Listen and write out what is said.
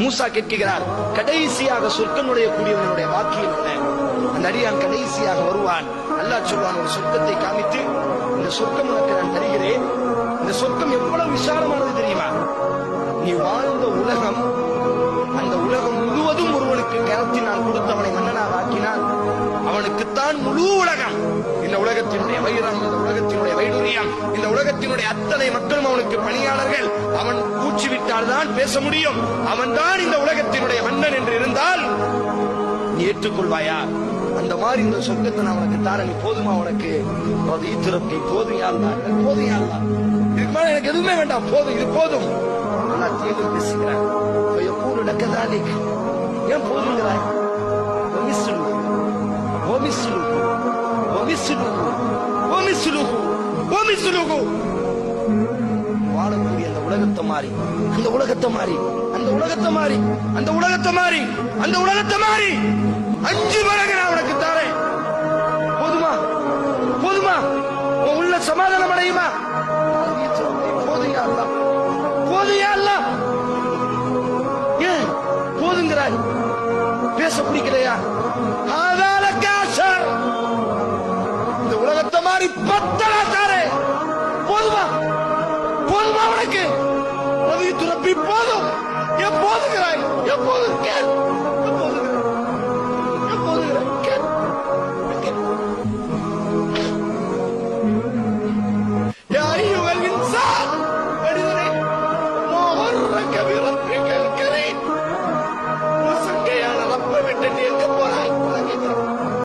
மூசா கேட்கிறார் கடைசியாக சொர்க்கம் நுழையக்கூடியவனுடைய வாக்கியம் என்ன? அந்த அடியான் கடைசியாக வருவான். அல்லாஹ் சொல்வான் ஒரு சொர்க்கத்தை காமித்து இந்த சொர்க்கம் உனக்கு நான் தருகிறேன். இந்த சொர்க்கம் எவ்வளவு விசாலமானது தெரியுமா? நீ வாழ்ந்த உலகம் அந்த உலகம் முழுவதும் ஒருவனுக்கு கரத்தில் நான் கொடுத்தவனை மன்னனாக ஆக்கினான் அவனுக்குத்தான் முழு உலகம். இந்த உலகத்தினுடைய வைரம் இந்த உலகத்தினுடைய வைடூரியம் இந்த உலகத்தினுடைய அத்தனை மக்களும் அவனுக்கு பணியாளர்கள். அவன் மூச்சு தான் பேச முடியும். அவன்தான் இந்த உலகத்தினுடைய மன்னன் என்று இருந்தால் நீ ஏற்றுக்கொள்வாயா? அந்த மாதிரி இந்த சொர்க்கத்தை நான் உனக்கு தாரன். போதுமா உனக்கு? அது திருப்பி போதும் யாருந்தா போதும் யாருந்தா இதுக்கு மேல எனக்கு எதுவுமே வேண்டாம். போதும் இது போதும். ஆனா தேர்தல் பேசுகிறார். எப்போது நடக்கதாலிக் ஏன் போதுங்கிறாய்? ஒமிசுலு ஒமிசுலு ஒமிசுலு ஒமிசுலு ஒமிசுலுகு மாறி. அந்த உலகத்தை மாறி. அந்த உலகத்தை மாறி. அந்த உலகத்தை மாறி. அந்த உலகத்தை மாறி. அஞ்சு மடங்கு நான் உனக்கு தாரேன். போதுமா? போதுமா? உன் உள்ள சமாதானம் அடையுமா? போதுயா போதுயா ஏன்? போதுங்கிறாய். பேச பிடிக்கலையா? இந்த உலகத்தை மாறி பத்தனா தாரே போதுமா? போதுமா உனக்கு? you to the people. eu posso guy. eu posso kid.